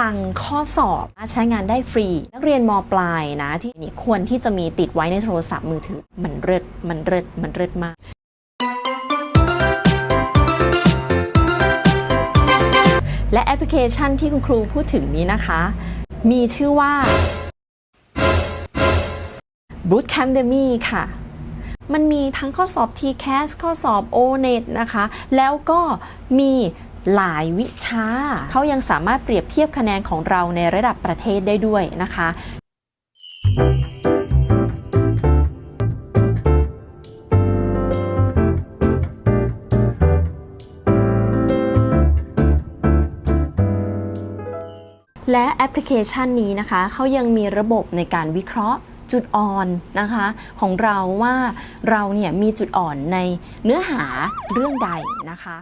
ลังข้อสอบใช้งานได้ฟรี นักเรียนมปลายนะที่นี่ควรที่จะมีติดไว้ในโทรศัพท์มือถือมันเริดมันเริดมันเริดมากและแอปพลิเคชันที่คุณครูพูดถึงนี้นะคะ มีชื่อว่า Bootcamp Demi ค่ะ มันมีทั้งข้อสอบ TCAS ข้อสอบ O-NET นะคะ แล้วก็มี หลายวิชา เขายังสามารถเปรียบเทียบคะแนนของเราในระดับประเทศได้ด้วยนะคะ และแอปพลิเคชันนี้นะคะ เขายังมีระบบในการวิเคราะห์จุดอ่อนนะคะของเราว่าเราเนี่ยมีจุดอ่อนในเนื้อหาเรื่องใดนะคะ